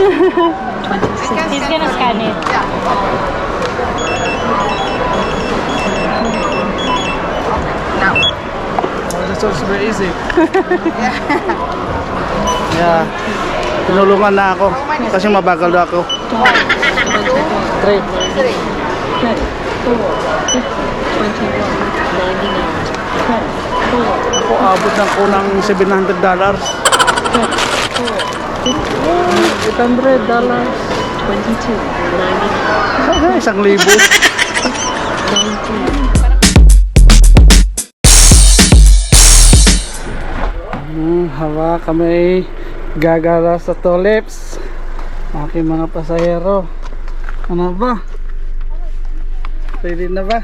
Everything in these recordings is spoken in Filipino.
He's gonna scan it. Oh, this was very easy. yeah. Tinulungan na ako kasi mabagal daw ako. Three. Ako abot ng kunang 700 dollars. 800 dollars. 22. Isang libo. Hmm, hawa kami gagala sa tulips. Aking mga pasahero. Ano ba? Ready na ba?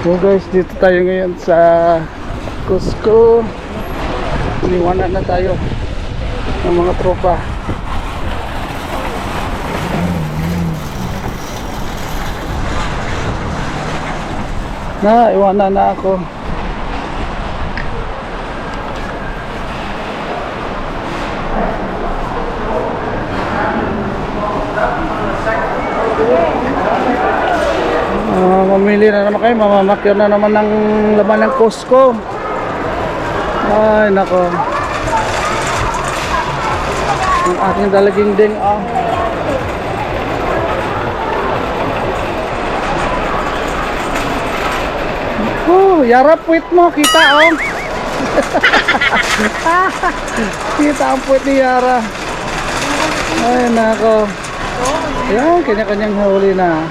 So guys, dito tayo ngayon sa Cusco. Iniwanan na tayo ng mga tropa. Na, iwanan na ako. Ah, mamili na naman kayo, mamamakyo na naman ng laman ng Costco. Ay, nako. Ang aking dalaging ding, ah. Oh, yarap puwit mo, kita oh. kita ang puwit ni Yara. Ay, nako. Yan, kanya-kanyang huli na.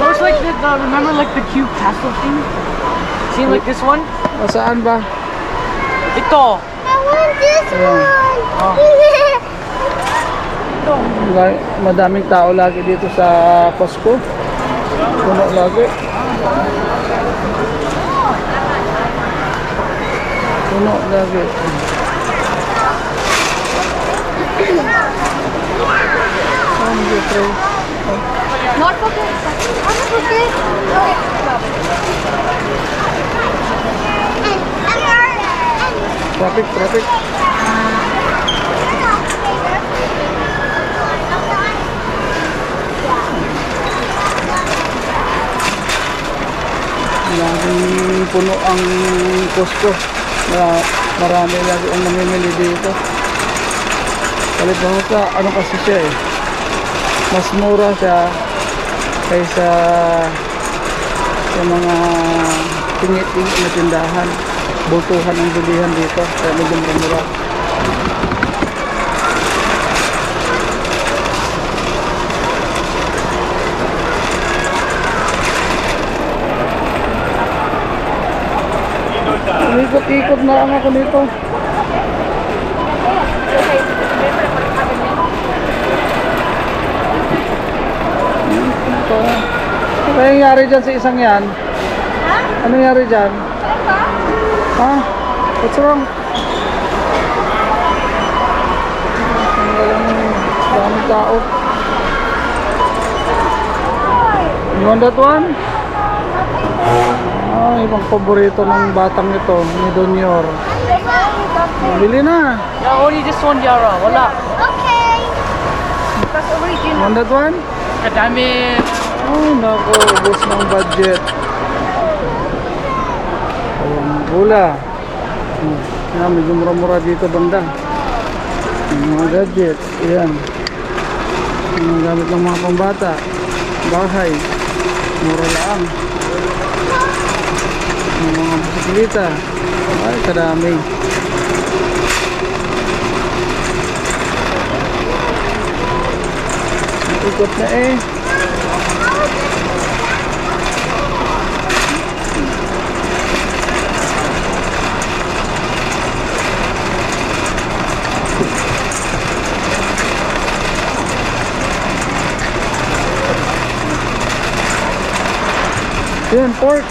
Looks like the, the remember like the cute castle thing? See like this one? O, saan ba? Ito. I want this one. Lagi- Madaming tao lagi dito sa Costco. Puno lagi. Puno lagi. One, two, three. Not. I'm for this. And, Traffic, traffic. Laging puno ang Costco. Na marami lagi ang namimili dito. Kalit ba sa ano kasi siya eh. Mas mura siya kaysa sa mga tingit-tingit na tindahan. Bultuhan ang bilihan dito. Kaya medyo mura. Umikot-ikot na lang ako nito. Ito. Ano nangyari dyan sa isang yan? Ano nangyari dyan? Ha? What's wrong? Ang galang tao. You want that one? Ah, ibang paborito ng batang ito, ni Donior. Bili na. Yeah, only this one, Yara. Wala. okay. That's original. Want that one? Kadami. Ay, nako, ubos ng budget. Ayan, gula. Hmm. Yan, medyo mura-mura dito banda. Yung mga gadget, ayan. Yung mga gamit ng mga pambata. Bahay. Mura lang. Yung mga bisikleta. Ay, kadami. Ikot na eh. Yan, pork.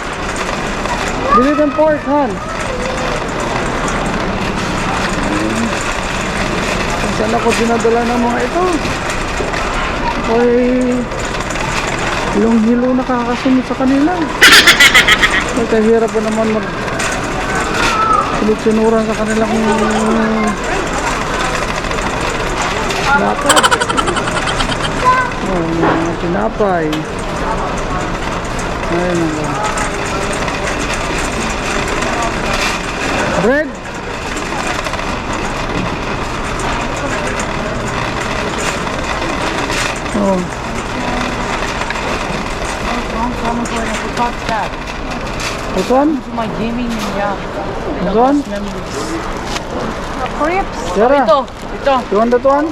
Bili ng pork, Han. Saan ako dinadala ng mga ito? Ako'y hilong-hilo nakakasunod sa kanila. May kahirap pa naman mag sunod-sunuran sa kanilang tinapay. Oh, mga tinapay. Ayun ang Bread. One? To my gaming. This one? Crips. Yara, Ito, ito. you want that one?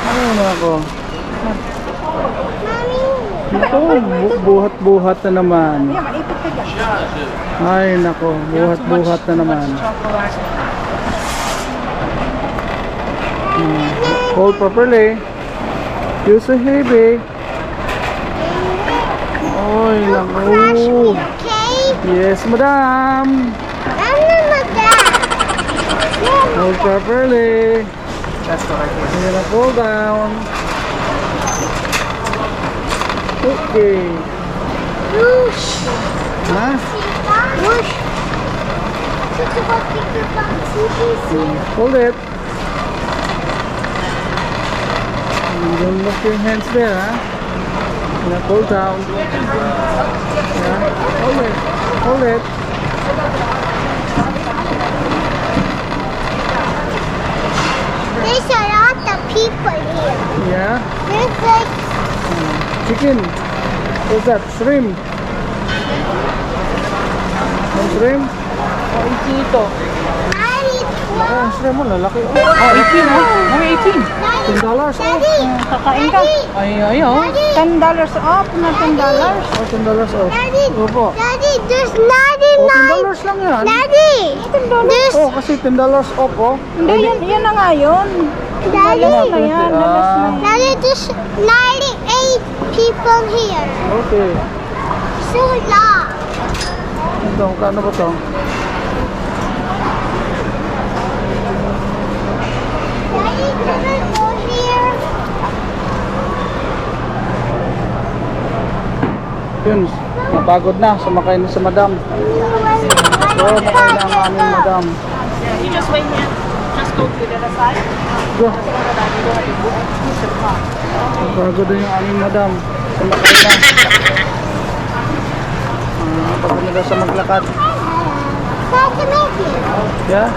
Ano na ako? Ito, bu- buhat-buhat na naman. Ay, nako, buhat-buhat na naman. Hmm. Hold properly. Use a heavy. Oy, nako. Okay? Yes, madam. Ano na that? Hold properly. That's what I think. You're gonna pull down. Okay. Whoosh. Ha? Whoosh. Dito ba dito ba? CPC? Hold it. And Don't look your hands there? You're gonna pull down. Yeah. Hold it. Hold it. There's a lot of people here. Yeah. There's like Chicken. What's that? Shrimp. No shrimp? Oh, 18 ito. 92. Ah, shrimp mo, lalaki. Oh, 18 ha? Mga 18. Ten dollars off. Daddy! Kakain ka. Daddy! Ay, ay, oh. Daddy! $10 off na $10. Oh, ten dollars off. Daddy! Opo. Daddy, there's Oh, ten 99. dollars lang yan. Daddy! There's Oh, kasi ten dollars off, oh. Hindi, yan, yan na nga yun. Daddy! Yan. Ah, Daddy, there's 98 people here. okay. So long. Ito, kano ba to? Daddy, can I go here? Yun, napagod na. Sumakay na sa madam. So, makay na ang aming madam. You just wait here. Just go to the other side. Go. Napagod na yung aming madam. Sumakay na. Ah, pagod na daw sa maglakad. Yeah?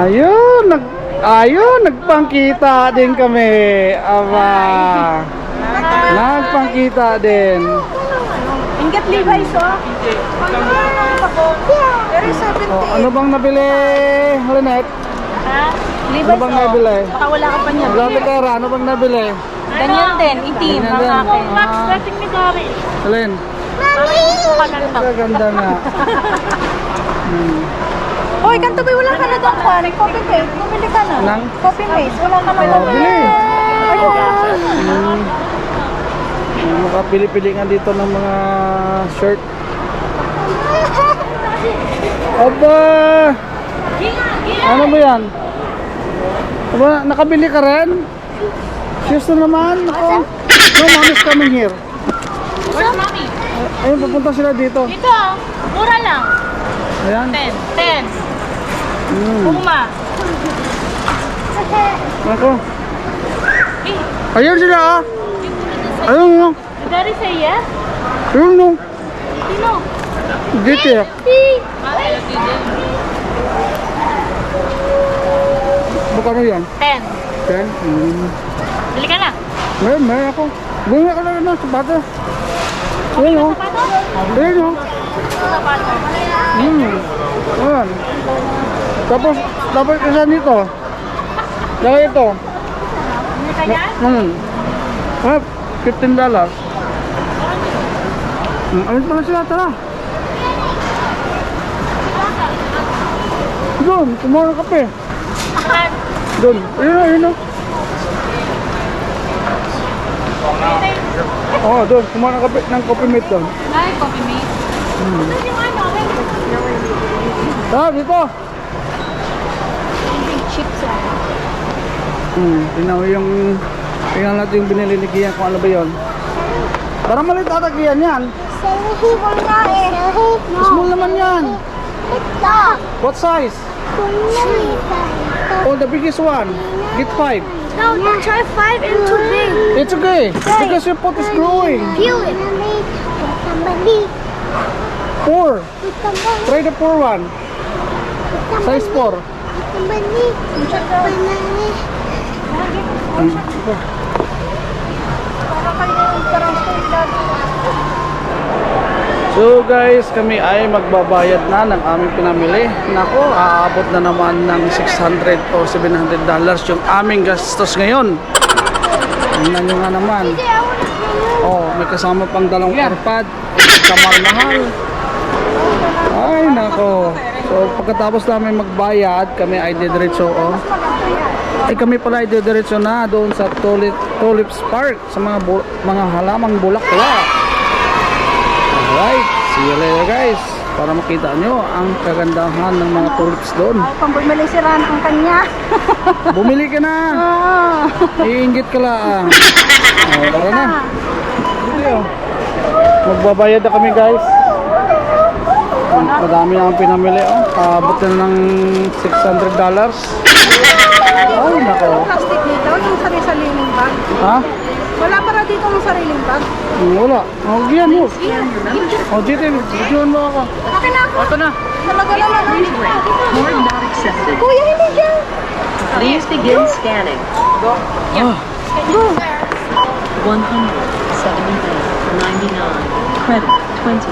Ayun, nag ayun, nagpangkita din kami. Aba. Nagpangkita din. Ingat Levi's, oh. Very Oh, ano bang nabili, Lynette? Ha? Ano Levi's, bang oh. nabili? Baka wala ka pa niya. Dati Kara, ano bang nabili? Ganyan din, itim. Ganyan Ang din. akin. Max, dating ni Gary. Alin? Maganda. Kaganda nga. Hmm. Hoy, kanto ba wala ka na doon kwan? Copy paste. Bumili ka na. Nang? Copy paste. Wala ka na Oh, doon. bili. Ayun. Makapili-pili nga dito ng mga shirt. Aba! Ano ba yan? Aba, nakabili ka rin? Cheers na naman. Ako. No, mommy's coming here. Where's mommy? Ayun, pupunta sila dito. Dito. Mura lang. Ayan. 10. 10. Hmm. Puma. Ako. Eh, Ayun sila ah. Ayun mo. Daddy say yes? Ayun mo. Sino? Dito. Ah, din. Baka mo yan. 10. Ten. Hmm. Bili ka na. Meron, meron ako. Bumili ako na naman sa bata. Ayun o. Sapatos? Ayun o. Sapatos. Hmm. Tapos, dapat isa nito. Lagay ito. Bili ka yan? Hmm. Ah, 15 dollars. Hmm, ayun pala sila, tara. Doon, kumuha ng kape. Saan? Doon. Ayun o, ayun wait. Oh, doon. Kumuha ng, kape, ng coffee mate doon. Ay, coffee mate. Ano yung ano? Ah, dito. Big chips lang. Hmm, mo yung... Tingnan natin yung binili ni Kian kung ano ba yun. Parang maliit ata Kian yan. Small nga eh. Small naman yan. What size? Oh, the biggest one. Get five. No, you try five and too big. It's okay. Because your pot is growing. Feel it. Four. Try the four one. Size four. So guys, kami ay magbabayad na ng aming pinamili. Nako, aabot na naman ng 600 o 700 dollars yung aming gastos ngayon. Tingnan nyo nga naman. Oh, may kasama pang dalawang airpod. Kamahal-mahal. Ay, nako. So, pagkatapos namin magbayad, kami ay didiretso, oh. Ay, kami pala ay didiretso na doon sa Tulip, Tulips Park sa mga bu- mga halamang bulaklak. Alright, see you later guys. Para makita nyo ang kagandahan ng mga tulips doon. Kung bumili si Ran ang kanya. Bumili ka na! Oo. Iinggit ka lang. Oh, tara na. Dito yun. Magbabayad na kami guys. Madami na ang pinamili. Oh. Paabot na ng 600 dollars. Ay, nako. Yung plastic dito, yung sarili-sariling bag. Ha? Wala para dito ng sariling bag. Wala. Oh, giyan mo. Oh, dito. Giyan mo ako. Akin ako. Ito na. Talaga naman. More not accepted. Kuya, hindi dyan. Please begin scanning. Go. Yeah. Go. 100. $73.99. Credit, $20.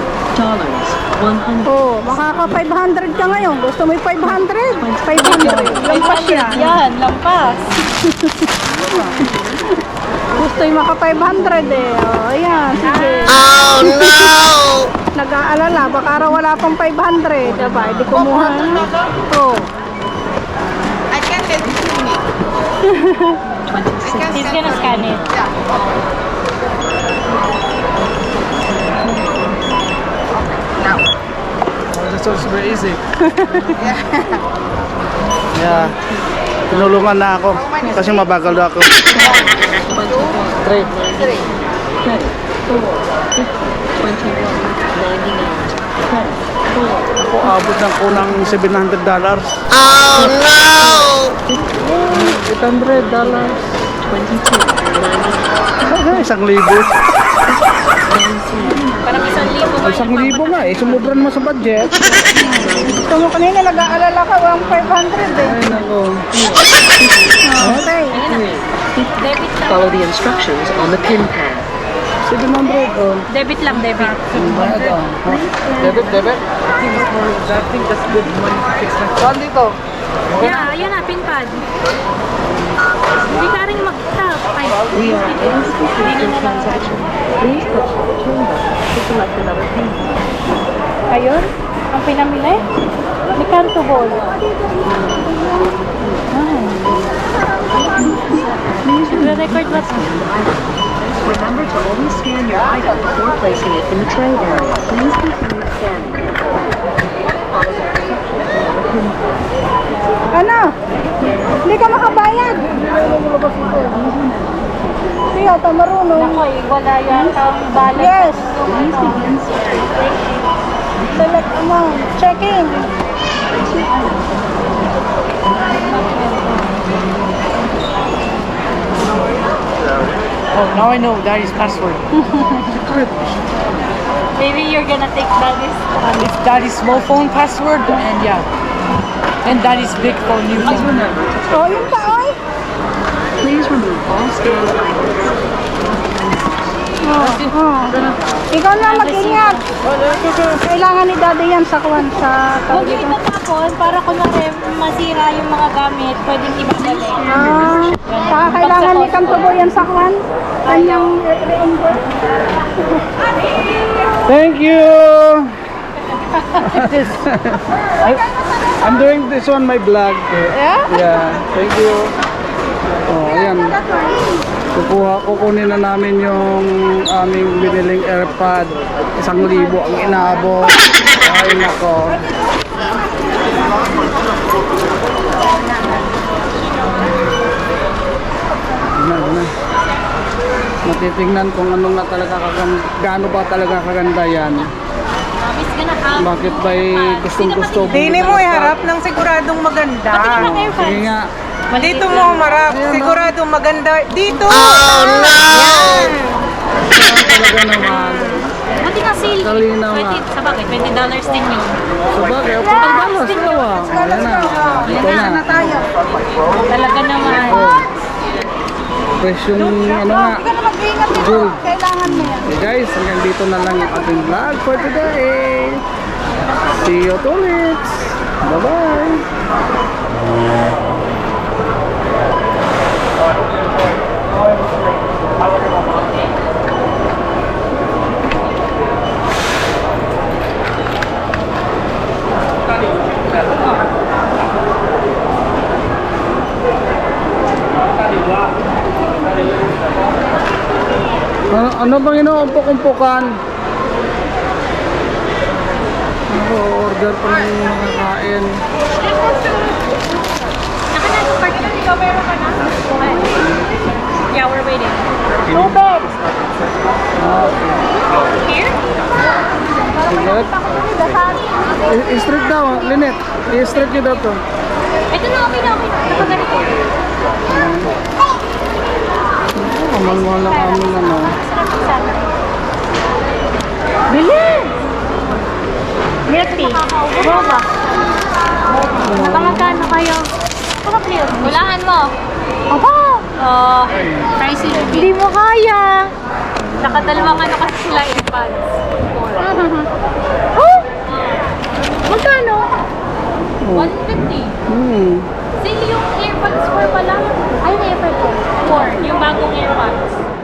$100. Oh, makaka-500 ka ngayon. Gusto mo yung 500? 500. Lampas siya. Yan, lampas. Gusto yung maka 500 eh. Oh, ayan, sige. Oh, no! Nag-aalala, baka raw wala pang 500. Diba? Hindi kumuha. Oh. I can't get it. He's gonna scan it. Yeah this was very easy. yeah. Tinulungan na ako kasi mabagal daw ako. Three. Credit 4 21 99 Credit 4 Ako abot ng unang 700 dollars. 800 dollars. 22 99 Ay, isang libo. Parang isang libo ba Isang libo nga eh. Sumubran mo sa budget. Gusto mo kanina nag-aalala ka. Walang 500 eh. Ay, nako. Okay. Debit lang. Follow the instructions on the pin pad. 700. Oh. Debit lang, debit. Bayad ah. Debit, debit. Saan dito? Yeah, yan na, pinpad. Hindi ka rin mag-tap. Ay, We are in Ayun. Ang pinamili. Ni Canto Ball. record ba? Remember to only scan your item before placing it in the tray area. Please continue scanning. Ano? Hindi ka makabayad. Hindi yata marunong. Ako, eh, wala yata ang balance. Yes. Please begin scanning. Select amount. Checking. Oh, now I know Daddy's password. Maybe you're gonna take daddy's. Um, It's Daddy's small phone password, and yeah. And Daddy's big phone new Please phone. Oh, yun pa, oy. Please remove all scanned items. Oh. Ikaw na mag-ingat. Kailangan ni daddy yan sa kwan sa Huwag yung itatapon para kunwari masira yung mga gamit, pwedeng ibabalik. Ah, saka kailangan ni Ball yan sa kwan. Kanyang reimburse. Thank you. I, I'm doing this on my vlog. Yeah? Yeah. Thank you. Ayan. Kukuha, kukunin na namin yung aming biniling AirPod. Isang libo ang inaabot. Ay nako. Ano, ano. Matitingnan kung ano nga talaga kaganda, gaano ba talaga kaganda yan. Na? Bakit ba gustong gusto Dini mo iharap ng siguradong maganda. Sige nga. Dito mo humarap, siguradong maganda. Dito! Talaga naman. Buti na sale. Kalinaw nga. 20, sa bakit? 20 dollars din yun. So bagay, o putang balas, dalawa. Ayan na. Ito na. Talaga naman. Fresh yung ano nga. Hindi ka na mag-iingat dito. Gold. Kailangan mo yan. Guys, hanggang dito na lang yung ating vlog for today. See you ulit. Bye-bye. Ano, ano bang inuumpok-umpukan? Ako, order pa ng mga kain. Na na na? Yeah, we're waiting. Ah, Here? Sigat. I- I-straight daw, Lynette. I-straight nyo daw to. Ito na, okay na, okay na. Kapag ganito. Kamal-mahal lang aming ano. Bili! Milk tea. Boba. Baka magkano kayo? Hulaan mo. Aba! Oh, pricey. Hindi mo kaya. Nakadalawang ano kasi sila earpods. oh! Magkano? 150. Hmm. Sino yung earbuds for pala? Ay, yung earbuds. For, yung bagong earbuds.